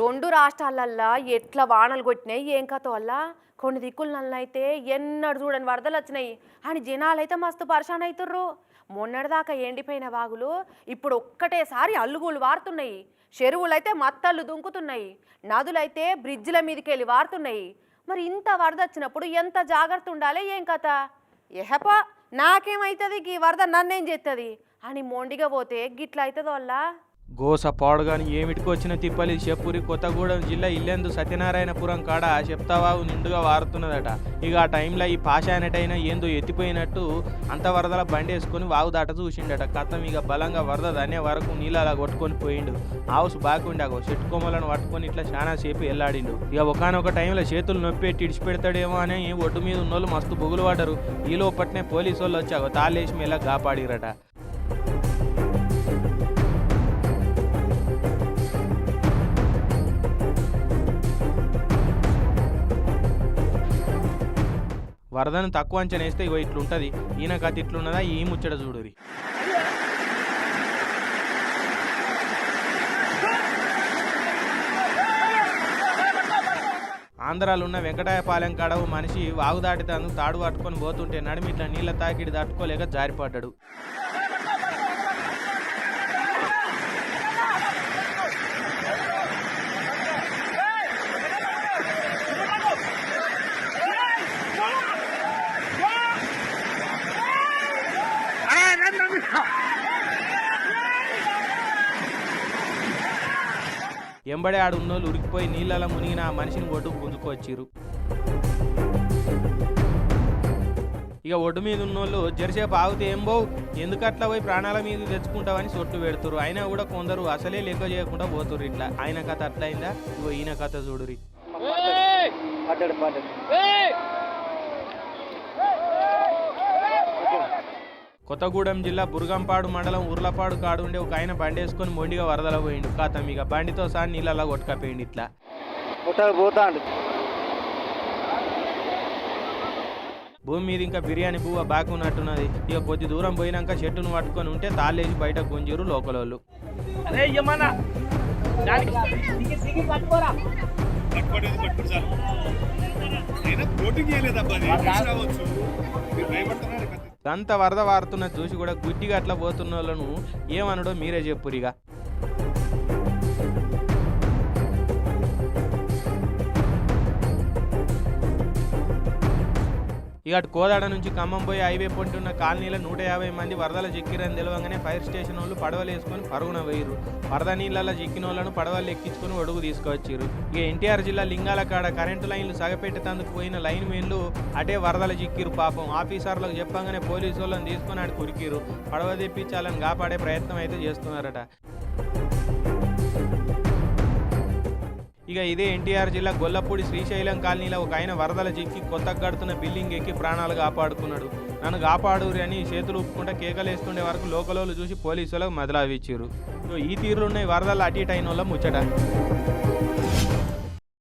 రెండు రాష్ట్రాలల్లా ఎట్లా వానలు కొట్టినాయి ఏం కథ వల్ల కొన్ని దిక్కులనల్లా అయితే ఎన్నడు చూడని వరదలు వచ్చినాయి అని జనాలైతే మస్తు పరిశాన్ అవుతుర్రు మొన్నటిదాకా ఎండిపోయిన వాగులు ఇప్పుడు ఒక్కటేసారి అల్లుగులు వారుతున్నాయి. చెరువులైతే మత్తళ్ళు దుంకుతున్నాయి. నదులైతే బ్రిడ్జిల మీదకెళ్ళి వారుతున్నాయి. మరి ఇంత వరద వచ్చినప్పుడు ఎంత జాగ్రత్త ఉండాలి ఏం కథ? ఎహప నాకేమైతుంది ఈ వరద నన్నేం చేస్తుంది అని మొండిగా పోతే గిట్ల అవుతుంది వల్ల గోస పాడుగాని ఏమిటికొచ్చిన తిప్పలి చెప్పురి కొత్తగూడెం జిల్లా ఇల్లెందు సత్యనారాయణపురం కాడ చెప్తావాగు నిండుగా వారుతున్నదట. ఇక ఆ టైంలో ఈ పాషానటైనా ఏందో ఎత్తిపోయినట్టు అంత వరదల బండి వేసుకొని వాగు దాట చూసిండట. కథం ఇక బలంగా వరద దనే వరకు నీళ్ళు అలా కొట్టుకొని పోయిండు. ఆవుసు బాగుండాగో చెట్టు కొమ్మలను పట్టుకొని ఇట్లా చాలా సేపు వెళ్ళాడిండు ఇక ఒకనొక టైంలో చేతులు నొప్పి పెట్టి ఇడిచిపెడతాడేమో అని ఒడ్డు మీద ఉన్నోళ్ళు మస్తు బొగులు పడ్డరు. ఈ లోపట్నే పోలీసు వాళ్ళు వచ్చాగో తాళేసి మెల్ల కాపాడిరట వరదను తక్కువ అంచనేస్తే ఇగో ఇట్లుంటది. ఈయన కథ ఇట్లున్నదా? ఈ ముచ్చట చూడురి ఆంధ్రాలో ఉన్న వెంకటాయపాలెం కాడ ఓ మనిషి వాగు దాటితాను తాడు పట్టుకొని పోతుంటే నడిమి ఇట్లా నీళ్ళ తాకిడి తట్టుకోలేక జారిపడ్డాడు. ఎంబడే ఆడు ఉన్నోళ్ళు ఉరికిపోయి నీళ్ళలో మునిగిన ఆ మనిషిని ఒడ్డుకు గుంజుకొచ్చిర్రు. ఇక ఒడ్డు మీద ఉన్నోళ్ళు జరసేపు ఆగితే ఏం పోవు ఎందుకు అట్లా పోయి ప్రాణాల మీద తెచ్చుకుంటావని సొట్టు పెడుతురు అయినా కూడా కొందరు అసలే లెక్క చేయకుండా పోతురు ఇట్లా. ఆయన కథ అట్లయిందా? ఇగో ఈయన కథ చూడురి కొత్తగూడెం జిల్లా బురుగంపాడు మండలం ఉర్లపాడు కాడు ఉండే ఒక ఆయన బండి వేసుకొని మొండిగా వరదల పోయిండు. కాతం ఇక బండితో సహా నీళ్ళలా కొట్టుకపోయిండు ఇట్లా. పోతాండు. భూమి మీద ఇంకా బిర్యానీ పువ్వు బాగున్నట్టున్నది. ఇక కొద్ది దూరం పోయినాక చెట్టును పట్టుకొని ఉంటే తాళ్ళేసి బయట గుంజిరు పట్టుకోరా. పట్టుకోలేదు అంత వరద వారుతున్న చూసి కూడా గుడ్డిగా అట్లా పోతున్న వాళ్ళను ఏమనడో మీరే చెప్పురిగా. ఇక అటు కోదాడ నుంచి ఖమ్మం పోయి హైవే పొంటి ఉన్న కాలనీలో నూట యాభై మంది వరదల చిక్కిరని తెలవగానే ఫైర్ స్టేషన్ వాళ్ళు పడవలు వేసుకొని పరుగున వేయరు వరద నీళ్ళలో చిక్కిన వాళ్ళను పడవలు ఎక్కించుకొని ఒడుగు తీసుకొచ్చారు ఇక ఎన్టీఆర్ జిల్లా లింగాల కాడ కరెంటు లైన్లు సగపెట్టేందుకు పోయిన లైన్ మెన్లు అటే వరదల చిక్కిరు పాపం. ఆఫీసర్లకు చెప్పగానే పోలీసు వాళ్ళని తీసుకొని ఆడు కురికిరు పడవ తెప్పించాలని కాపాడే ప్రయత్నం అయితే చేస్తున్నారట. ఇక ఇదే ఎన్టీఆర్ జిల్లా గొల్లపూడి శ్రీశైలం కాలనీలో ఒక ఆయన వరదల చిక్కి కొత్తగా కడుతున్న బిల్డింగ్ ఎక్కి ప్రాణాలు కాపాడుకున్నాడు. నన్ను కాపాడురి అని చేతులు ఊపుకుంటా కేకలేస్తుండే వరకు లోకలోలు చూసి పోలీసులకు మొదలావిచ్చారు. ఈ తీరులున్నాయి వరదలు అటు ఇటు అయిన వాళ్ళ ముచ్చట.